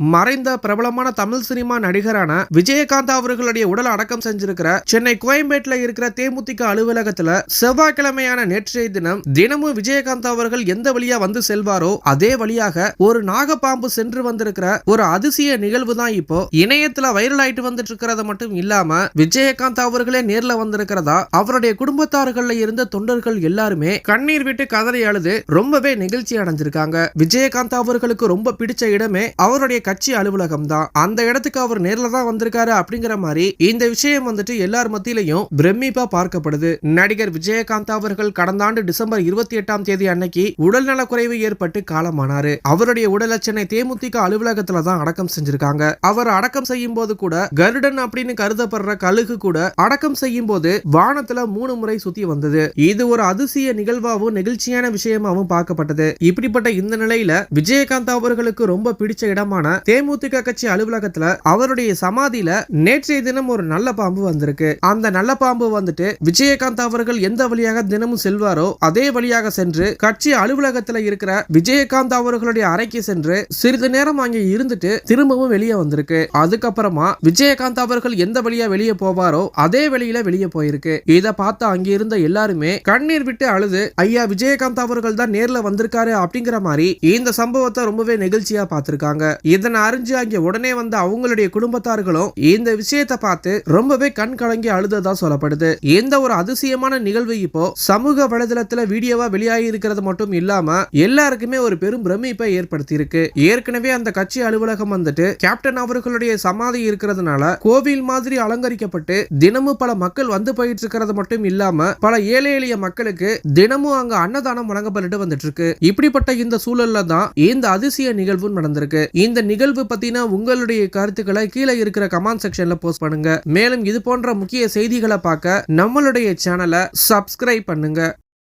மறைந்த பிரபலமான தமிழ் சினிமா நடிகரான விஜயகாந்த் அவர்களுடைய உடல் அடக்கம் செஞ்சிருக்கிற சென்னை கோயம்பேட்டில் இருக்கிற தேமுதிக அலுவலகத்துல செவ்வாய்க்கிழமையான நேற்றைய தினம் தினமும் விஜயகாந்த் அவர்கள் எந்த வழியா வந்து செல்வாரோ அதே வழியாக ஒரு நாகப்பாம்பு சென்று வந்திருக்கிற ஒரு அதிசய நிகழ்வு தான் இப்போ இணையத்துல வைரல் ஆயிட்டு வந்துட்டு இருக்கிறத மட்டும் இல்லாம விஜயகாந்த் அவர்களே நேர்ல வந்திருக்கிறதா அவருடைய குடும்பத்தார்கள்ல இருந்த தொண்டர்கள் எல்லாருமே கண்ணீர் விட்டு கதறி அழுது ரொம்பவே நெகிழ்ச்சி அடைஞ்சிருக்காங்க. விஜயகாந்த் அவர்களுக்கு ரொம்ப பிடிச்ச இடமே அவருடைய கட்சி அலுவலகம் தான் அந்த இடத்துக்கு அவர் நேர்ல தான் வந்திருக்காரு அப்படிங்கிற மாதிரி இந்த விஷயம் வந்துட்டு எல்லார் மத்தியிலையும் பிரமிப்பா பார்க்கப்படுது. நடிகர் விஜயகாந்த் அவர்கள் கடந்த ஆண்டு டிசம்பர் இருபத்தி எட்டாம் தேதி அன்னைக்கு உடல்நலக்குறைவு ஏற்பட்டு காலமானாரு. அவருடைய உடலை சென்னை தேமுதிக அலுவலகத்துல தான் அடக்கம் செஞ்சிருக்காங்க. அவர் அடக்கம் செய்யும் போது கூட கருடன் அப்படின்னு கருதப்படுற கழுகு கூட அடக்கம் செய்யும் போது வானத்துல மூணு முறை சுத்தி வந்தது. இது ஒரு அதிசய நிகழ்வாகவும் நெகிழ்ச்சியான விஷயமாவும் பார்க்கப்பட்டது. இப்படிப்பட்ட இந்த நிலையில விஜயகாந்த் அவர்களுக்கு ரொம்ப பிடிச்ச இடமான தேமுதிக கட்சி அலுவலகத்துல அவருடைய சமாதியில நேற்றைய தினம் ஒரு நல்ல பாம்பு வந்திருக்கு. அந்த நல்ல பாம்பு வந்துட்டு விஜயகாந்த் அவர்கள் எந்த வழியாக தினமும் செல்வாரோ அதே வழியாக சென்று கட்சி அலுவலகத்துல இருக்கிற விஜயகாந்த் அவர்களுடைய அறைக்கு சென்று சிறிது நேரம் அங்கே இருந்துட்டு திரும்பவும் வெளியே வந்திருக்கு. அதுக்கப்புறமா விஜயகாந்த் அவர்கள் எந்த வழியா வெளியே போவாரோ அதே வழியில வெளியே போயிருக்கு. இதை பார்த்து அங்க இருந்த எல்லாருமே கண்ணீர் விட்டு அழுது ஐயா விஜயகாந்த் அவர்கள் தான் நேர்ல வந்திருக்காரு அப்படிங்கிற மாதிரி இந்த சம்பவத்தை ரொம்பவே நெகிழ்ச்சியா பார்த்திருக்காங்க. இதனை அறிஞ்சு அங்க உடனே வந்த அவங்களுடைய குடும்பத்தார்களும் இந்த விஷயத்தை பார்த்து ரொம்பவே கண் கலங்கி அழுததா சொல்லப்படுது. எந்த ஒரு அதிசயமான நிகழ்வு இப்போ சமூக வலைதளத்துல வீடியோவா வெளியாகி இருக்கிறது மட்டும் இல்லாம எல்லாருக்குமே ஒரு பெரும் பிரமிப்பை ஏற்படுத்தி இருக்கு ஏற்கனவே அந்த கட்சி அலுவலகம் வந்துட்டு கேப்டன் அவர்களுடைய சமாதி இருக்கிறதுனால கோவில் மாதிரி அலங்கரிக்கப்பட்டு தினமும் பல மக்கள் வந்து போயிட்டு இருக்கிறது மட்டும் இல்லாம பல ஏழை எளிய மக்களுக்கு தினமும் அங்க அன்னதானம் வழங்கப்பட்டு வந்துட்டு இருக்கு. இப்படிப்பட்ட இந்த சூழல்ல தான் இந்த அதிசய நிகழ்வும் நடந்திருக்கு. இந்த நிகழ்வு பத்தின உங்களுடைய கருத்துக்களை கீழே இருக்கிற கமெண்ட் செக்ஷன்ல போஸ்ட் பண்ணுங்க. மேலும் இது போன்ற முக்கிய செய்திகளை பார்க்க நம்மளுடைய சேனலை சப்ஸ்கிரைப் பண்ணுங்க.